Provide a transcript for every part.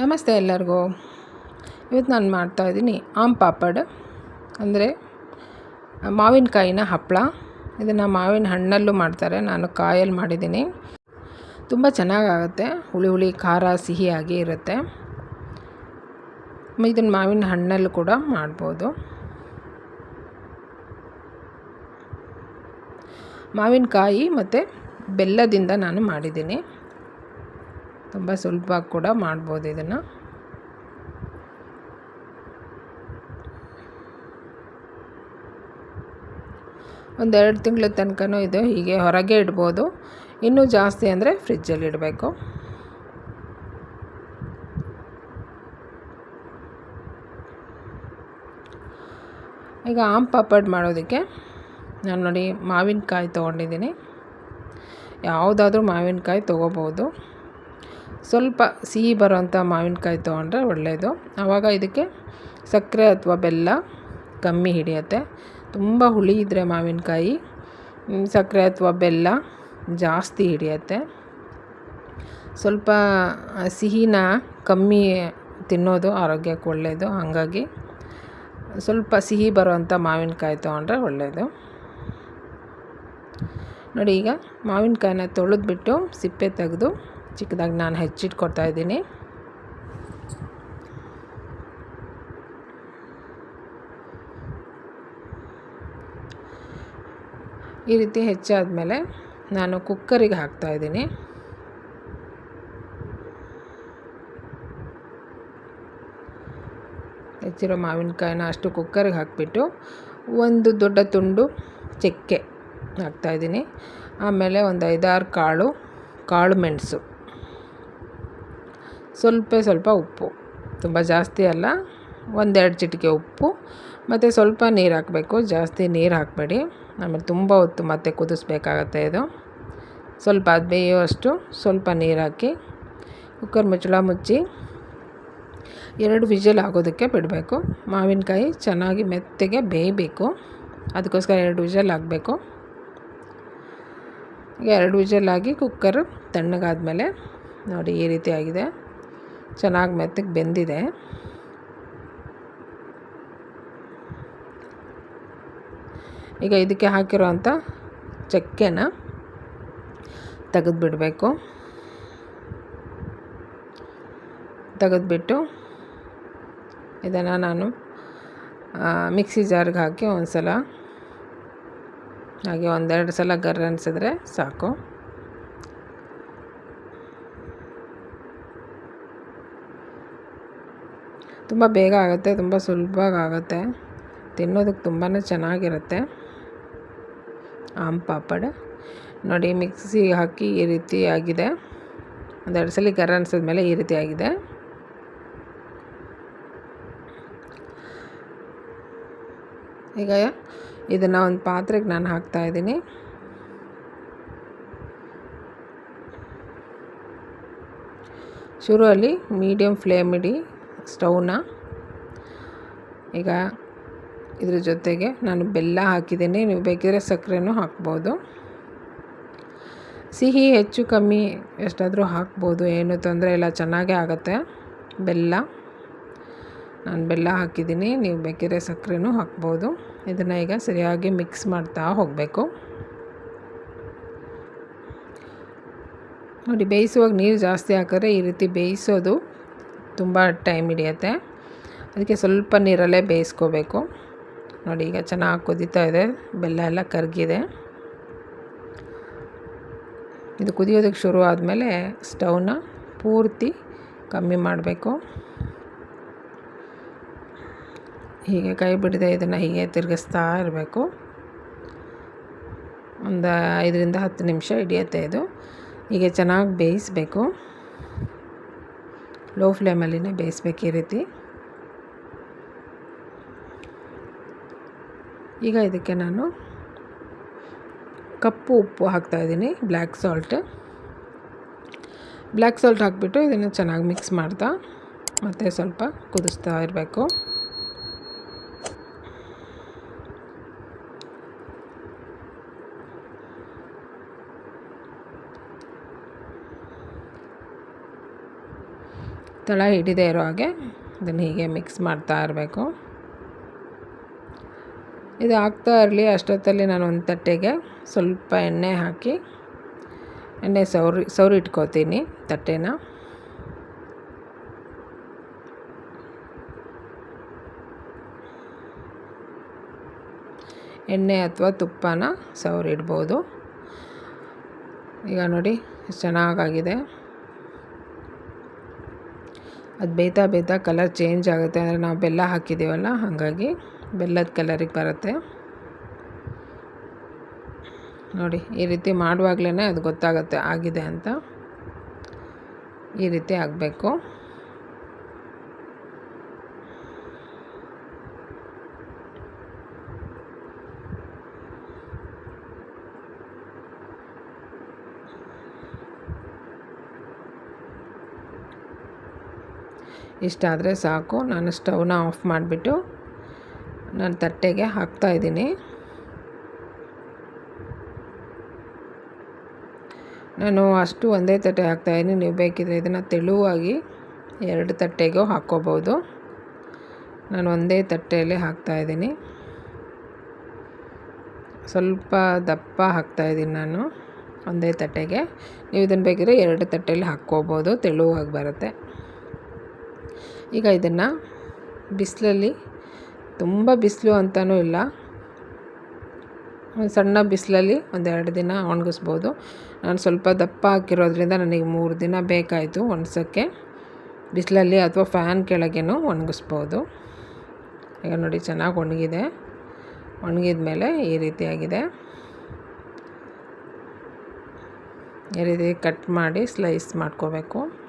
ನಮಸ್ತೆ ಎಲ್ಲರಿಗೂ. ಇವತ್ತು ನಾನು ಮಾಡ್ತಾಯಿದ್ದೀನಿ ಆಮ್ ಪಾಪಡ್, ಅಂದರೆ ಮಾವಿನಕಾಯಿನ ಹಪ್ಪಳ ಇದನ್ನು ಮಾವಿನ ಹಣ್ಣಲ್ಲೂ ಮಾಡ್ತಾರೆ, ನಾನು ಕಾಯಲ್ಲಿ ಮಾಡಿದ್ದೀನಿ. ತುಂಬ ಚೆನ್ನಾಗಾಗುತ್ತೆ, ಹುಳಿ ಹುಳಿ, ಖಾರ ಸಿಹಿಯಾಗಿ ಇರುತ್ತೆ. ಇದನ್ನು ಮಾವಿನ ಹಣ್ಣಲ್ಲೂ ಕೂಡ ಮಾಡ್ಬೋದು. ಮಾವಿನಕಾಯಿ ಮತ್ತು ಬೆಲ್ಲದಿಂದ ನಾನು ಮಾಡಿದ್ದೀನಿ. ತುಂಬ ಸುಲಭ ಕೂಡ ಮಾಡ್ಬೋದು ಇದನ್ನು. ಒಂದೆರಡು ತಿಂಗಳ ತನಕನೂ ಇದು ಹೀಗೆ ಹೊರಗೆ ಇಡ್ಬೋದು. ಇನ್ನೂ ಜಾಸ್ತಿ ಅಂದರೆ ಫ್ರಿಜ್ಜಲ್ಲಿ ಇಡಬೇಕು. ಈಗ ಆಮ್ ಪಾಪಡ್ ಮಾಡೋದಕ್ಕೆ ನಾನು ನೋಡಿ ಮಾವಿನಕಾಯಿ ತೊಗೊಂಡಿದ್ದೀನಿ. ಯಾವುದಾದ್ರೂ ಮಾವಿನಕಾಯಿ ತೊಗೋಬೋದು. ಸ್ವಲ್ಪ ಸಿಹಿ ಬರೋವಂಥ ಮಾವಿನಕಾಯಿ ತೊಗೊಂಡ್ರೆ ಒಳ್ಳೆಯದು. ಆವಾಗ ಇದಕ್ಕೆ ಸಕ್ಕರೆ ಅಥವಾ ಬೆಲ್ಲ ಕಮ್ಮಿ ಹಿಡಿಯುತ್ತೆ. ತುಂಬ ಹುಳಿ ಇದ್ದರೆ ಮಾವಿನಕಾಯಿ ಸಕ್ಕರೆ ಅಥವಾ ಬೆಲ್ಲ ಜಾಸ್ತಿ ಹಿಡಿಯುತ್ತೆ. ಸ್ವಲ್ಪ ಸಿಹಿನ ಕಮ್ಮಿ ತಿನ್ನೋದು ಆರೋಗ್ಯಕ್ಕೆ ಒಳ್ಳೆಯದು. ಹಾಗಾಗಿ ಸ್ವಲ್ಪ ಸಿಹಿ ಬರುವಂಥ ಮಾವಿನಕಾಯಿ ತೊಗೊಂಡ್ರೆ ಒಳ್ಳೆಯದು. ನೋಡಿ ಈಗ ಮಾವಿನಕಾಯಿನ ತೊಳೆದ್ಬಿಟ್ಟು ಸಿಪ್ಪೆ ತೆಗೆದು ಚಿಕ್ಕದಾಗಿ ನಾನು ಹೆಚ್ಚಿಟ್ಕೊಡ್ತಾ ಇದ್ದೀನಿ. ಈ ರೀತಿ ಹೆಚ್ಚಾದಮೇಲೆ ನಾನು ಕುಕ್ಕರಿಗೆ ಹಾಕ್ತಾ ಇದ್ದೀನಿ. ಹೆಚ್ಚಿರೋ ಮಾವಿನಕಾಯಿನ ಅಷ್ಟು ಕುಕ್ಕರಿಗೆ ಹಾಕಿಬಿಟ್ಟು ಒಂದು ದೊಡ್ಡ ತುಂಡು ಚಕ್ಕೆ ಹಾಕ್ತಾಯಿದ್ದೀನಿ ಆಮೇಲೆ ಒಂದು ಐದಾರು ಕಾಳು ಕಾಳು ಮೆಣಸು. ಸ್ವಲ್ಪ ಸ್ವಲ್ಪ ಉಪ್ಪು. ತುಂಬ ಜಾಸ್ತಿ ಅಲ್ಲ, ಒಂದೆರಡು ಚಿಟಿಕೆ ಉಪ್ಪು. ಮತ್ತು ಸ್ವಲ್ಪ ನೀರು ಹಾಕಬೇಕು. ಜಾಸ್ತಿ ನೀರು ಹಾಕಬೇಡಿ. ಆಮೇಲೆ ತುಂಬ ಹೊತ್ತು ಮತ್ತೆ ಕುದಿಸ್ಬೇಕಾಗತ್ತೆ ಇದು. ಸ್ವಲ್ಪ ಅದು ಬೇಯುವಷ್ಟು ಸ್ವಲ್ಪ ನೀರು ಹಾಕಿ, ಕುಕ್ಕರ್ ಮುಚ್ಚಳ ಮುಚ್ಚಿ ಎರಡು ವಿಜಲ್ ಆಗೋದಕ್ಕೆ ಬಿಡಬೇಕು. ಮಾವಿನಕಾಯಿ ಚೆನ್ನಾಗಿ ಮೆತ್ತಗೆ ಬೇಯಬೇಕು. ಅದಕ್ಕೋಸ್ಕರ ಎರಡು ವಿಜಲ್ ಆಗಬೇಕು ಎರಡು ವಿಜಲ್ ಆಗಿ ಕುಕ್ಕರ್ ತಣ್ಣಗಾದಮೇಲೆ ನೋಡಿ ಈ ರೀತಿ ಆಗಿದೆ. ಚೆನ್ನಾಗಿ ಮೆತ್ತಗೆ ಬೆಂದಿದೆ. ಈಗ ಇದಕ್ಕೆ ಹಾಕಿರೋವಂಥ ಚಕ್ಕೆನ ತೆಗೆದುಬಿಡಬೇಕು. ತೆಗೆದುಬಿಟ್ಟು ಇದನ್ನು ನಾನು ಮಿಕ್ಸಿ ಜಾರ್ಗೆ ಹಾಕಿ ಒಂದು ಸಲ ಹಾಗೆ ಒಂದೆರಡು ಸಲ ಗರ್ ಅನಿಸಿದ್ರೆ ಸಾಕು. ತುಂಬ ಬೇಗ ಆಗುತ್ತೆ, ತುಂಬ ಸುಲಭವಾಗಿ ಆಗುತ್ತೆ ತಿನ್ನೋದಕ್ಕೆ ತುಂಬಾ ಚೆನ್ನಾಗಿರುತ್ತೆ. ಆಮ್ ಪಾಪಡ್. ನೋಡಿ, ಮಿಕ್ಸಿ ಹಾಕಿ ಈ ರೀತಿ ಆಗಿದೆ. ಒಂದೆರಡು ಸಲ ಗರ ಅನಿಸಿದ್ಮೇಲೆ ಈ ರೀತಿ ಆಗಿದೆ. ಈಗ ಇದನ್ನು ಒಂದು ಪಾತ್ರೆಗೆ ನಾನು ಹಾಕ್ತಾಯಿದ್ದೀನಿ ಶುರುವಲ್ಲಿ ಮೀಡಿಯಮ್ ಫ್ಲೇಮ್ ಇಡಿ. ಸ್ಟವ್ನ. ಈಗ ಇದ್ರ ಜೊತೆಗೆ ನಾನು ಬೆಲ್ಲ ಹಾಕಿದ್ದೀನಿ. ನೀವು ಬೇಕಿದ್ರೆ ಸಕ್ಕರೆನೂ ಹಾಕ್ಬೋದು. ಸಿಹಿ ಹೆಚ್ಚು ಕಮ್ಮಿ ಎಷ್ಟಾದರೂ ಹಾಕ್ಬೋದು. ಏನು ತೊಂದರೆ ಇಲ್ಲ, ಚೆನ್ನಾಗೇ ಆಗುತ್ತೆ. ಬೆಲ್ಲ. ನಾನು ಬೆಲ್ಲ ಹಾಕಿದ್ದೀನಿ. ನೀವು ಬೇಕಿದ್ರೆ ಸಕ್ಕರೆನೂ ಹಾಕ್ಬೋದು. ಇದನ್ನು ಈಗ ಸರಿಯಾಗಿ ಮಿಕ್ಸ್ ಮಾಡ್ತಾ ಹೋಗಬೇಕು. ನೋಡಿ, ಬೇಯಿಸುವಾಗ ನೀರು ಜಾಸ್ತಿ ಹಾಕಿದ್ರೆ ಈ ರೀತಿ ಬೇಯಿಸೋದು ತುಂಬ ಟೈಮ್ ಹಿಡಿಯುತ್ತೆ. ಅದಕ್ಕೆ ಸ್ವಲ್ಪ ನೀರಲ್ಲೇ ಬೇಯಿಸ್ಕೋಬೇಕು. ನೋಡಿ, ಈಗ ಚೆನ್ನಾಗಿ ಕುದೀತಾ ಇದೆ. ಬೆಲ್ಲ ಎಲ್ಲ ಕರಗಿದೆ. ಇದು ಕುದಿಯೋದಕ್ಕೆ ಶುರು ಆದಮೇಲೆ ಸ್ಟವ್ನ ಪೂರ್ತಿ ಕಮ್ಮಿ ಮಾಡಬೇಕು. ಹೀಗೆ ಕೈ ಬಿಡದೆ ಇದನ್ನು ಹೀಗೆ ತಿರುಗಿಸ್ತಾ ಇರಬೇಕು. ಒಂದು ಐದರಿಂದ ಹತ್ತು ನಿಮಿಷ ಹಿಡಿಯುತ್ತೆ ಇದು. ಹೀಗೆ ಚೆನ್ನಾಗಿ ಬೇಯಿಸಬೇಕು. ಲೋ ಫ್ಲೇಮಲ್ಲಿನೇ ಬೇಯಿಸ್ಬೇಕು ಈ ರೀತಿ ಈಗ ಇದಕ್ಕೆ ನಾನು ಕಪ್ಪು ಉಪ್ಪು ಹಾಕ್ತಾಯಿದ್ದೀನಿ ಬ್ಲ್ಯಾಕ್ ಸಾಲ್ಟ್ ಬ್ಲ್ಯಾಕ್ ಸಾಲ್ಟ್ ಹಾಕಿಬಿಟ್ಟು ಇದನ್ನು ಚೆನ್ನಾಗಿ ಮಿಕ್ಸ್ ಮಾಡ್ತಾ, ಮತ್ತು ಸ್ವಲ್ಪ ಕುದಿಸ್ತಾ ಇರಬೇಕು. ತಳ ಹಿಡಿದೇ ಇರೋ ಹಾಗೆ ಅದನ್ನು ಹೀಗೆ ಮಿಕ್ಸ್ ಮಾಡ್ತಾ ಇರಬೇಕು. ಇದು ಆಗ್ತಾ ಇರಲಿ, ಅಷ್ಟೊತ್ತಲ್ಲಿ ನಾನು ಒಂದು ತಟ್ಟೆಗೆ ಸ್ವಲ್ಪ ಎಣ್ಣೆ ಹಾಕಿ, ಎಣ್ಣೆ ಸೌರಿ ಸೌರಿ ಇಟ್ಕೋತೀನಿ ತಟ್ಟೆನ. ಎಣ್ಣೆ ಅಥವಾ ತುಪ್ಪನ ಸವರಿಡ್ಬೋದು. ಈಗ ನೋಡಿ ಚೆನ್ನಾಗಾಗಿದೆ. ಅದು ಬೇಯ್ತಾ ಬೇಯ್ತಾ ಕಲರ್ ಚೇಂಜ್ ಆಗುತ್ತೆ ಅಂದರೆ ನಾವು ಬೆಲ್ಲ ಹಾಕಿದ್ದೀವಲ್ಲ, ಹಾಗಾಗಿ ಬೆಲ್ಲದ ಕಲರಿಗೆ ಬರುತ್ತೆ. ನೋಡಿ, ಈ ರೀತಿ ಮಾಡುವಾಗ್ಲೇ ಅದು ಗೊತ್ತಾಗುತ್ತೆ, ಆಗಿದೆ ಅಂತ. ಈ ರೀತಿ ಆಗಬೇಕು ಇಷ್ಟಾದರೆ ಸಾಕು. ನಾನು ಸ್ಟವ್ನ ಆಫ್ ಮಾಡಿಬಿಟ್ಟು ನಾನು ತಟ್ಟೆಗೆ ಹಾಕ್ತಾಯಿದ್ದೀನಿ ನಾನು ಅಷ್ಟು ಒಂದೇ ತಟ್ಟೆ ಹಾಕ್ತಾಯಿದ್ದೀನಿ ನೀವು ಬೇಕಿದ್ರೆ ಇದನ್ನು ತೆಳುವಾಗಿ ಎರಡು ತಟ್ಟೆಗೂ ಹಾಕ್ಕೋಬೋದು. ನಾನು ಒಂದೇ ತಟ್ಟೆಯಲ್ಲಿ ಹಾಕ್ತಾಯಿದ್ದೀನಿ ಸ್ವಲ್ಪ ದಪ್ಪ ಹಾಕ್ತಾಯಿದ್ದೀನಿ ನಾನು ಒಂದೇ ತಟ್ಟೆಗೆ. ನೀವು ಇದನ್ನು ಬೇಕಿದ್ರೆ ಎರಡು ತಟ್ಟೆಯಲ್ಲಿ ಹಾಕ್ಕೋಬೋದು. ತೆಳುವಾಗಿ ಬರುತ್ತೆ. ಈಗ ಇದನ್ನು ಬಿಸಿಲಲ್ಲಿ ತುಂಬ ಬಿಸಿಲು ಅಂತಲೂ ಇಲ್ಲ. ಒಂದು ಸಣ್ಣ ಬಿಸಿಲಲ್ಲಿ ಒಂದೆರಡು ದಿನ ಒಣಗಿಸ್ಬೋದು. ನಾನು ಸ್ವಲ್ಪ ದಪ್ಪ ಹಾಕಿರೋದ್ರಿಂದ ನನಗೆ ಮೂರು ದಿನ ಬೇಕಾಯಿತು ಒಣಸೋಕ್ಕೆ ಬಿಸಿಲಲ್ಲಿ ಅಥವಾ ಫ್ಯಾನ್ ಕೆಳಗೇನೂ ಒಣಗಿಸ್ಬೋದು. ಈಗ ನೋಡಿ ಚೆನ್ನಾಗಿ ಒಣಗಿದೆ. ಒಣಗಿದ ಮೇಲೆ ಈ ರೀತಿಯಾಗಿದೆ. ಈ ರೀತಿ ಕಟ್ ಮಾಡಿ ಸ್ಲೈಸ್ ಮಾಡ್ಕೋಬೇಕು.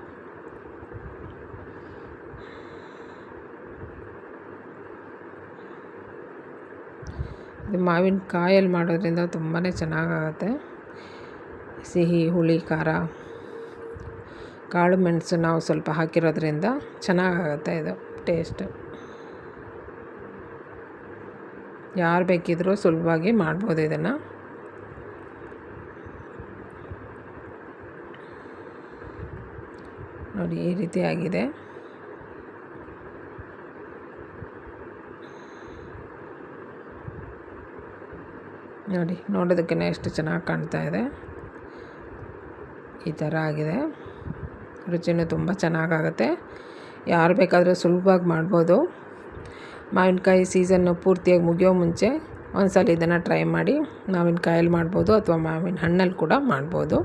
ಇದು ಮಾವಿನ ಕಾಯಲ್ಲಿ ಮಾಡೋದ್ರಿಂದ ತುಂಬಾ ಚೆನ್ನಾಗಾಗತ್ತೆ. ಸಿಹಿ, ಹುಳಿ, ಖಾರ, ಕಾಳು ಮೆಣಸು ನಾವು ಸ್ವಲ್ಪ ಹಾಕಿರೋದ್ರಿಂದ ಚೆನ್ನಾಗಾಗತ್ತೆ ಇದು ಟೇಸ್ಟ್. ಯಾರು ಬೇಕಿದ್ದರೂ ಸುಲಭವಾಗಿ ಮಾಡ್ಬೋದು ಇದನ್ನು. ನೋಡಿ, ಈ ರೀತಿ ಆಗಿದೆ. ನೋಡಿ, ನೋಡೋದಕ್ಕೆ ಎಷ್ಟು ಚೆನ್ನಾಗಿ ಕಾಣ್ತಾ ಇದೆ. ಈ ಥರ ಆಗಿದೆ. ರುಚಿನೂ ತುಂಬ ಚೆನ್ನಾಗಾಗುತ್ತೆ. ಯಾರು ಬೇಕಾದರೂ ಸುಲಭವಾಗಿ ಮಾಡ್ಬೋದು. ಮಾವಿನಕಾಯಿ ಸೀಸನ್ನು ಪೂರ್ತಿಯಾಗಿ ಮುಗಿಯೋ ಮುಂಚೆ ಒಂದು ಸಲ ಇದನ್ನು ಟ್ರೈ ಮಾಡಿ. ಮಾವಿನಕಾಯಲ್ಲಿ ಮಾಡ್ಬೋದು ಅಥವಾ ಮಾವಿನ ಹಣ್ಣಲ್ಲಿ ಕೂಡ ಮಾಡ್ಬೋದು.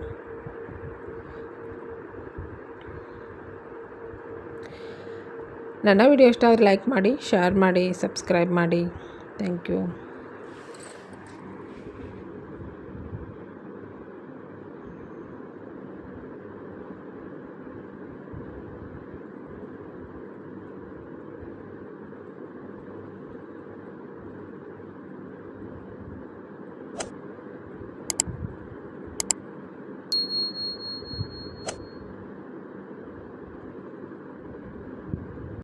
ನನ್ನ ವಿಡಿಯೋ ಇಷ್ಟ ಆದರೆ ಲೈಕ್ ಮಾಡಿ, ಶೇರ್ ಮಾಡಿ, ಸಬ್ಸ್ಕ್ರೈಬ್ ಮಾಡಿ. Thank you.